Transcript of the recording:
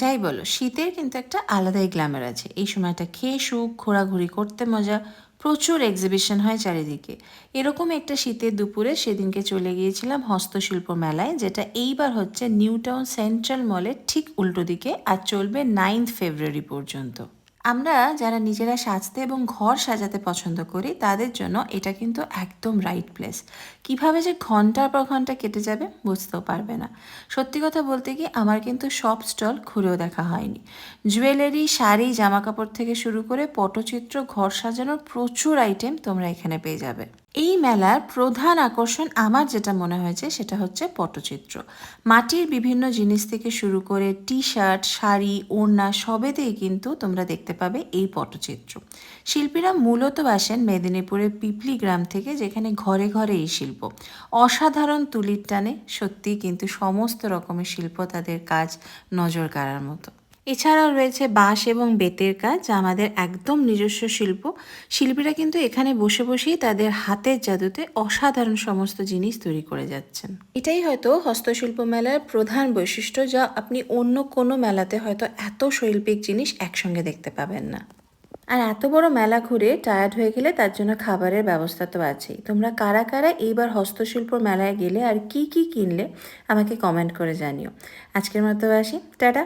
যাই বলো, শীতের কিন্তু একটা আলাদাই গ্ল্যামার আছে। এই সময়টা খেয়ে সুখ, ঘোরাঘুরি করতে মজা, প্রচুর এক্সিবিশন হয় চারিদিকে। এরকম একটা শীতের দুপুরে সেদিনকে চলে গিয়েছিলাম হস্তশিল্প মেলায়, যেটা এইবার হচ্ছে নিউ টাউন সেন্ট্রাল মলের ঠিক উল্টো দিকে আর চলবে নাইন্থ ফেব্রুয়ারি পর্যন্ত। আমরা যারা নিজেরা সাজতে এবং ঘর সাজাতে পছন্দ করি, তাদের জন্য এটা কিন্তু একদম রাইট প্লেস কীভাবে যে ঘণ্টার পর ঘণ্টা কেটে যাবে বুঝতেও পারবে না। সত্যি কথা বলতে কি আমার কিন্তু সব স্টল ঘুরেও দেখা হয়নি। জুয়েলারি শাড়ি জামা কাপড় থেকে শুরু করে পটচিত্র, ঘর সাজানোর প্রচুর আইটেম তোমরা এখানে পেয়ে যাবে। এই মেলার প্রধান আকর্ষণ আমার যেটা মনে হয়েছে সেটা হচ্ছে পটচিত্র। মাটির বিভিন্ন জিনিস থেকে শুরু করে টি শার্ট শাড়ি, ওড়না সবেতেই কিন্তু তোমরা দেখতে পাবে এই পটচিত্র। শিল্পীরা মূলত আসেন মেদিনীপুরের পিপলি গ্রাম থেকে যেখানে ঘরে ঘরে এই শিল্প। অসাধারণ তুলির টানে সত্যিই কিন্তু সমস্ত রকমের শিল্প তাদের কাজ নজর কাড়ার মতো। এছাড়াও রয়েছে বাঁশ এবং বেতের কাজ, আমাদের একদম নিজস্ব শিল্প। শিল্পীরা কিন্তু এখানে বসে বসেই তাদের হাতের জাদুতে অসাধারণ সমস্ত জিনিস তৈরি করে যাচ্ছেন। এটাই হয়তো হস্তশিল্প মেলার প্রধান বৈশিষ্ট্য যা আপনি অন্য কোনো মেলাতে হয়তো এত শৈল্পিক জিনিস একসঙ্গে দেখতে পাবেন না। আর এত বড় মেলা ঘুরে টায়ার্ড হয়ে গেলে তার জন্য খাবারের ব্যবস্থা তো আছেই। তোমরা কারা কারা এইবার হস্তশিল্প মেলায় গেলে আর কি কি কিনলে আমাকে কমেন্ট করে জানিও। আজকের মতো আসি, টাটা।